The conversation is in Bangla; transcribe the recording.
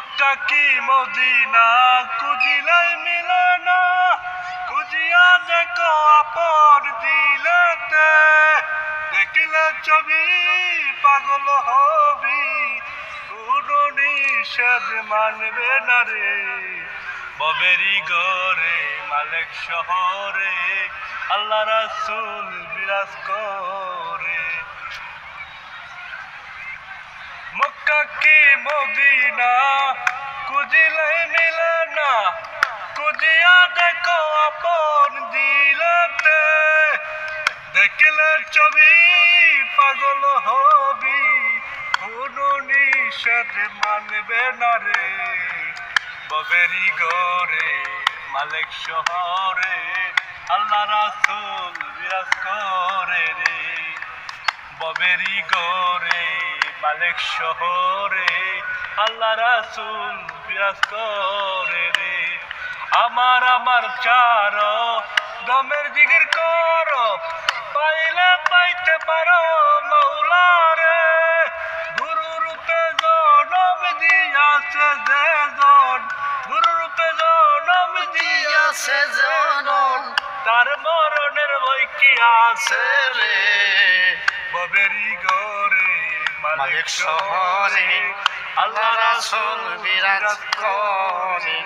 মক্কা কি মদিনা? কুজিলাই মিলে না। কুজিয়া দেখো আপন দিলেতে। দেখিলে ছবি পাগল হবি। কোনো নিষেধ মানবে না রে। ববেরি গরে মালেক শহরে, আল্লাহ রাসুল বিরাজ করে। মক্কা কি মদিনা? কুজিলে মিলে না। কুজিয়া দেখো আপন দিলেতে। দেখলে ছবি পাগল হবি। কোনো নিষেধ মানবে না রে। ববেরি গরে মালিক শহরে, আল্লাহ রাসুল বিরাজ করে রে। ববেরি গরে মালিক শহরে, আল্লাহ রাসুল বিরাজ করে রে আমার আমার চার, দমের জিগির কর। পাইলে পাইতে পারো মৌলারে গুরু রূপে জনম দিয়াছে যে জন। গুরু রূপে জনম দিয়াছে জনম তার মরণের বই কি আছে রে? ববেরি গরে মালিক শহরে আল্লাহ রাসুল বিরাজ করে